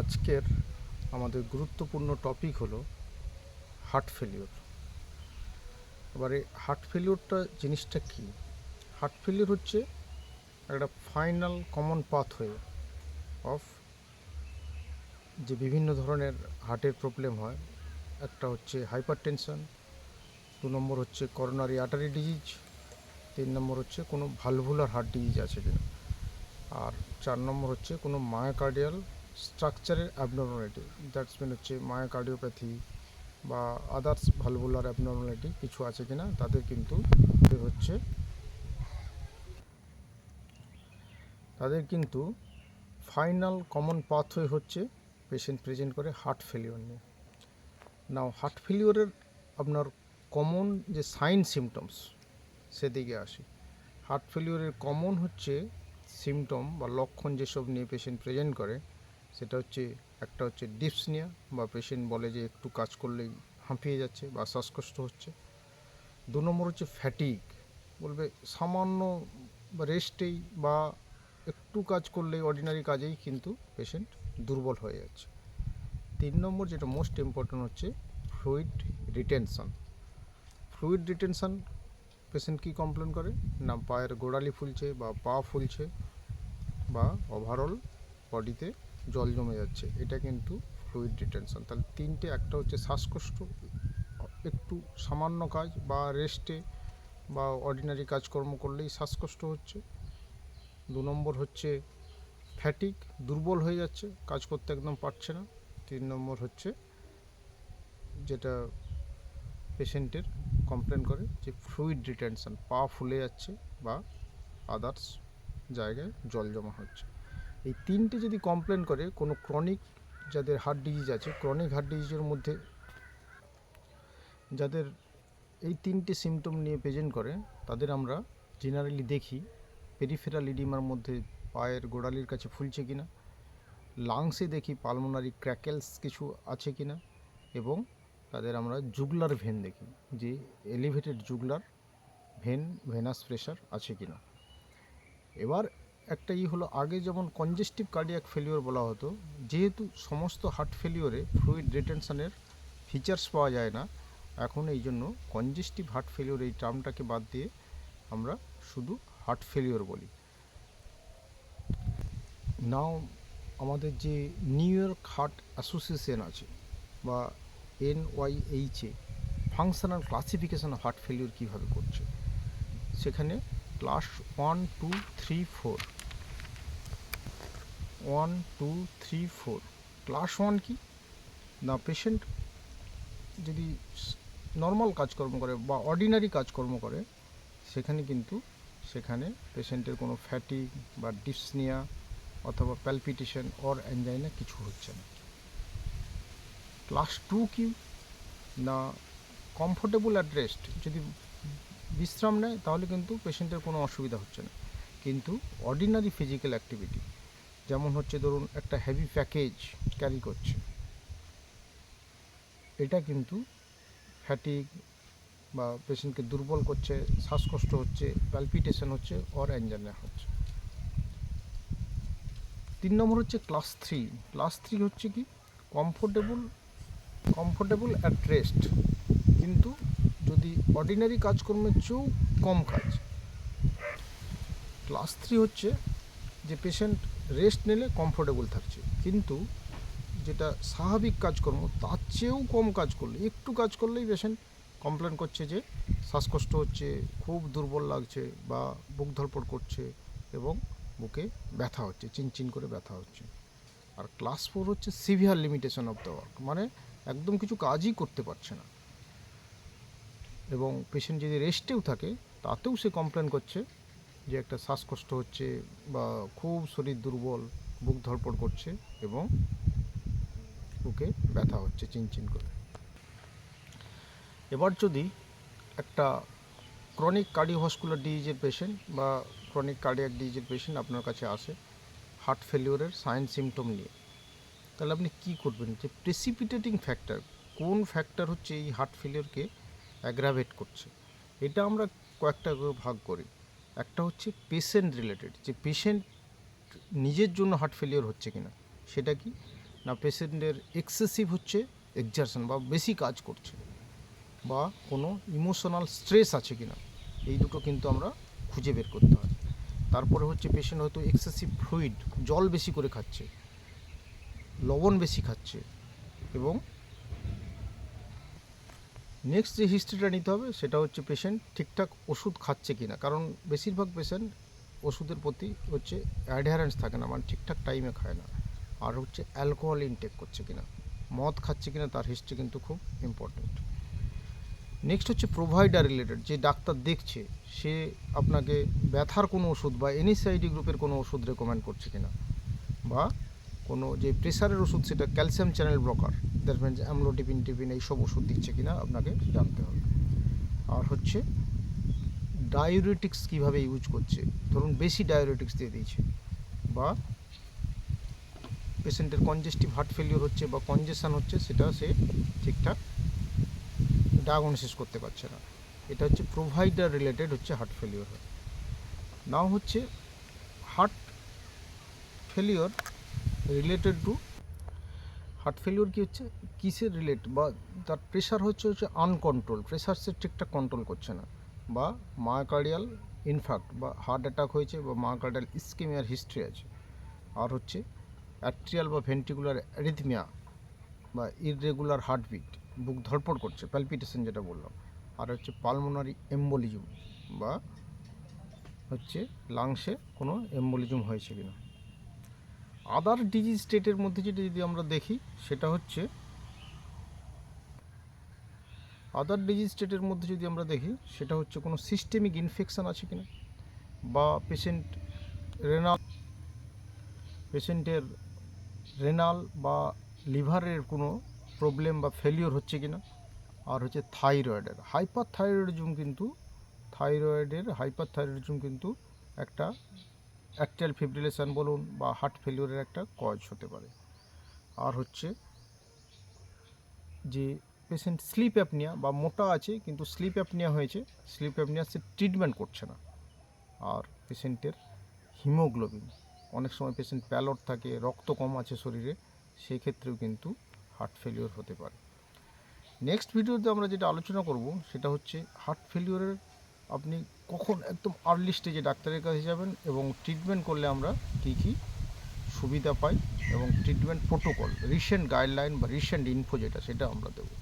আজকের আমাদের গুরুত্বপূর্ণ টপিক হলো হার্ট ফেলিওর এবারে হার্ট ফেলিওরটা জিনিসটা কী? হার্ট ফেলিওর হচ্ছে একটা ফাইনাল কমন পাথওয়ে অফ যে বিভিন্ন ধরনের হার্টের প্রবলেম হয়। একটা হচ্ছে হাইপার টেনশন দু নম্বর হচ্ছে করোনারি আর্টারি ডিজিজ তিন নম্বর হচ্ছে কোনো ভালভুলার হার্ট ডিজিজ আছে কিনা। আর চার নম্বর হচ্ছে কোনো মায়োকার্ডিয়াল স্ট্রাকচারের অ্যাবনর্মালিটি দ্যাটস মিন হচ্ছে মায়োকার্ডিওপ্যাথি বা আদার্স ভালভুলার অ্যাবনর্মালিটি কিছু আছে কিনা, তাদের কিন্তু হচ্ছে। তাদের কিন্তু ফাইনাল কমন পাথওয়ে হচ্ছে পেশেন্ট প্রেজেন্ট করে হার্ট ফেলিওর নিয়ে। নাও হার্ট ফেলিওরের আপনার কমন যে সাইন সিমটমস সেদিকে আসি। হার্ট ফেলিওরের কমন হচ্ছে সিমটম বা লক্ষণ যেসব নিয়ে পেশেন্ট প্রেজেন্ট করে সেটা হচ্ছে, একটা হচ্ছে ডিপসনিয়া বা পেশেন্ট বলে যে একটু কাজ করলেই হাঁপিয়ে যাচ্ছে বা শ্বাসকষ্ট হচ্ছে। দু নম্বর হচ্ছে ফ্যাটিক বলবে সামান্য রেস্টেই বা একটু কাজ করলেই অর্ডিনারি কাজেই কিন্তু পেশেন্ট দুর্বল হয়ে যাচ্ছে। তিন নম্বর যেটা মোস্ট ইম্পর্ট্যান্ট হচ্ছে fluid retention fluid retention patient কী কমপ্লেন করে? না, পায়ের গোড়ালি ফুলছে বা পা ফুলছে বা ওভারঅল বডিতে জল জমে যাচ্ছে, এটা কিন্তু ফ্লুইড রিটেনশন তাহলে তিনটে, একটা হচ্ছে শ্বাসকষ্ট, একটু সামান্য কাজ বা রেস্টে বা অর্ডিনারি কাজকর্ম করলেই শ্বাসকষ্ট হচ্ছে। দু নম্বর হচ্ছে ফ্যাটিক দুর্বল হয়ে যাচ্ছে, কাজ করতে একদম পারছে না। তিন নম্বর হচ্ছে যেটা পেশেন্টের কমপ্লেন করে যে ফ্লুইড রিটেনশন পা ফুলে যাচ্ছে বা আদার্স জায়গায় জল জমা হচ্ছে। এই তিনটে যদি কমপ্লেন করে, কোনো ক্রনিক যাদের হার্ট ডিজিজ আছে ক্রনিক হার্ট ডিজিজের মধ্যে যাদের এই তিনটে সিমটম নিয়ে প্রেজেন্ট করে, তাদের আমরা জেনারেলি দেখি পেরিফেরাল ইডিমার মধ্যে পায়ের গোড়ালির কাছে ফুলছে কিনা লাংসে দেখি পালমোনারি ক্র্যাকেলস কিছু আছে কিনা, এবং তাদের আমরা জুগলার ভেন দেখি, যে elevated jugular vein venous pressure আছে কিনা। এবার একটা ই হলো আগে যেমন কনজেস্টিভ কার্ডিয়াক ফেলিওর বলা হতো, যেহেতু সমস্ত হার্ট ফেলিওরে ফ্লুইড রিটেনশনের ফিচার্স পাওয়া যায় না, এখন এই জন্য কনজেস্টিভ হার্ট ফেলিওর এই টার্মটাকে বাদ দিয়ে আমরা শুধু হার্ট ফেলিওর বলি। নাও আমাদের যে নিউ ইয়র্ক হার্ট অ্যাসোসিয়েশন আছে বা N NYHA functional classification of heart failure কীভাবে করছে, সেখানে class one two three four one two three four class one কি? না পেশেন্ট যদি নর্মাল কাজকর্ম করে বা অর্ডিনারি কাজকর্ম করে, সেখানে কিন্তু সেখানে পেশেন্টের কোনো ফ্যাটিক বা ডিপসনিয়া অথবা প্যালপিটেশন অর অ্যাঞ্জাইনা কিছু হচ্ছে না। ক্লাস টু কি? না কমফোর্টেবল অ্যাট রেস্ট যদি বিশ্রাম নেয়, তাহলে কিন্তু পেশেন্টের কোনো অসুবিধা হচ্ছে না। কিন্তু অর্ডিনারি ফিজিক্যাল অ্যাক্টিভিটি যেমন হচ্ছে ধরুন একটা হেভি প্যাকেজ ক্যারি করছে, এটা কিন্তু ফ্যাটিক বা পেশেন্টকে দুর্বল করছে, শ্বাসকষ্ট হচ্ছে প্যালপিটেশন হচ্ছে অর অ্যাঞ্জানা হচ্ছে। তিন নম্বর হচ্ছে ক্লাস থ্রি ক্লাস থ্রি হচ্ছে কি? কমফোর্টেবল কমফোর্টেবল অ্যাট রেস্ট কিন্তু যদি অর্ডিনারি কাজকর্মের চেয়েও কম কাজ। ক্লাস থ্রি হচ্ছে যে পেশেন্ট রেস্ট নিলে কমফোর্টেবল থাকছে। কিন্তু যেটা স্বাভাবিক কাজকর্ম, তার চেয়েও কম কাজ করলে, একটু কাজ করলেই পেশেন্ট কমপ্লেন করছে যে শ্বাসকষ্ট হচ্ছে, খুব দুর্বল লাগছে বা বুক ধরপড় করছে এবং বুকে ব্যথা হচ্ছে চিনচিন করে ব্যথা হচ্ছে। আর ক্লাস ফোর হচ্ছে severe limitation of the work মানে একদম কিছু কাজই করতে পারছে না। এবং পেশেন্ট যদি রেস্টেও থাকে, তাতেও সে কমপ্লেন করছে যে একটা শ্বাসকষ্ট হচ্ছে বা খুব শরীর দুর্বল, বুক ধরপড় করছে এবং বুকে ব্যথা হচ্ছে চিনচিন করে। এবার যদি একটা ক্রনিক কার্ডিওভাস্কুলার ডিজিজের পেশেন্ট বা ক্রনিক কার্ডিয়াক ডিজিজের পেশেন্ট আপনার কাছে আসে হার্ট ফেলিওরের সাইন সিমটম নিয়ে, তাহলে আপনি কি করবেন? যে প্রেসিপিটেটিং ফ্যাক্টর কোন ফ্যাক্টর হচ্ছে এই হার্ট ফেলিওরকে অ্যাগ্রাভেট করছে। এটা আমরা কয়েকটা ভাগ করি। একটা হচ্ছে পেশেন্ট রিলেটেড যে পেশেন্ট নিজের জন্য হার্ট ফেলিওর হচ্ছে কিনা, সেটা কি? না পেশেন্টের এক্সেসিভ হচ্ছে এক্সারশন বা বেশি কাজ করছে বা কোনো ইমোশনাল স্ট্রেস আছে কিনা, এই দুটো কিন্তু আমরা খুঁজে বের করতে হয়। তারপরে হচ্ছে পেশেন্ট হয়তো এক্সেসিভ ফ্লুইড জল বেশি করে খাচ্ছে, লবণ বেশি খাচ্ছে এবং নেক্সট যে হিস্ট্রিটা নিতে হবে, সেটা হচ্ছে পেশেন্ট ঠিকঠাক ওষুধ খাচ্ছে কি না কারণ বেশিরভাগ পেশেন্ট ওষুধের প্রতি হচ্ছে অ্যাডহারেন্স থাকে না মানে ঠিকঠাক টাইমে খায় না। আর হচ্ছে অ্যালকোহল ইনটেক করছে কিনা, মদ খাচ্ছে কিনা, তার হিস্ট্রি কিন্তু খুব ইম্পর্ট্যান্ট নেক্সট হচ্ছে প্রোভাইডার রিলেটেড যে ডাক্তার দেখছে, সে আপনাকে ব্যথার কোনো ওষুধ বা এনএসআইডি গ্রুপের কোনো ওষুধ রেকমেন্ড করছে কিনা, বা কোনো যে প্রেশারের ওষুধ, সেটা calcium channel blocker that means amlodipine dipine এইসব ওষুধ দিচ্ছে কিনা আপনাকে জানতে হবে। আর হচ্ছে, ডায়োরেটিক্স কীভাবে ইউজ করছে? ধরুন বেশি ডায়োরেটিক্স দিয়ে দিয়েছে, বা পেশেন্টের কনজেস্টিভ হার্ট ফেলিওর হচ্ছে, বা কনজেশন হচ্ছে, সেটা সে ঠিকঠাক ডায়াগনোসিস করতে পারছে না। এটা হচ্ছে প্রোভাইডার রিলেটেড হচ্ছে হার্ট ফেলিওর নাও হচ্ছে heart failure related to heart failure কি হচ্ছে? কিসের রিলেট বা তার প্রেশার হচ্ছে হচ্ছে আনকন্ট্রোল প্রেশার সে ঠিকঠাক কন্ট্রোল করছে না। বা মায়াকার্ডিয়াল ইনফ্যাক্ট বা হার্ট অ্যাটাক হয়েছে বা মায়াকার্ডিয়াল ইস্কেমিয়ার হিস্ট্রি আছে। আর হচ্ছে অ্যাট্রিয়াল বা ভেন্টিকুলার অ্যারিথমিয়া বা ইররেগুলার হার্টবিট বুক ধড়পড় করছে প্যালপিটেশন যেটা বললাম। আর হচ্ছে পালমোনারি এম্বোলিজম বা হচ্ছে লাংসে কোনো এম্বোলিজম হয়েছে কিনা। আদার ডিজিজ স্টেটের মধ্যে যেটা যদি আমরা দেখি, সেটা হচ্ছে আদার ডিজিজ স্টেটের মধ্যে যদি আমরা দেখি, সেটা হচ্ছে কোনো সিস্টেমিক ইনফেকশান আছে কিনা? বা পেশেন্ট রেনাল পেশেন্টের রেনাল বা লিভারের কোনো প্রবলেম বা ফেলিওর হচ্ছে কিনা? আর হচ্ছে থাইরয়েডের হাইপার থাইরয়েডিজম কিন্তু থাইরয়েডের হাইপার থাইরয়েডিজম কিন্তু একটা অ্যাক্টাল ফিব্রিলেশন বলুন বা হার্ট ফেলিওরের একটা কজ হতে পারে। আর হচ্ছে যে পেশেন্ট স্লিপ অ্যাপনিয়া বা মোটা আছে কিন্তু স্লিপ অ্যাপনিয়া হয়েছে স্লিপ অ্যাপনিয়া সে ট্রিটমেন্ট করছে না। আর পেশেন্টের হিমোগ্লোবিন অনেক সময় পেশেন্ট প্যালট থাকে, রক্ত কম আছে শরীরে, সেই ক্ষেত্রেও কিন্তু হার্ট ফেলিওর হতে পারে। নেক্সট ভিডিওতে আমরা যেটা আলোচনা করব সেটা হচ্ছে হার্ট ফেলিওরের আপনি কখন একদম আর্লি স্টেজে ডাক্তারের কাছে যাবেন এবং ট্রিটমেন্ট করলে আমরা কী কী সুবিধা পাই এবং ট্রিটমেন্ট প্রোটোকল রিসেন্ট গাইডলাইন বা রিসেন্ট ইনফো যেটা, সেটা আমরা দেবো।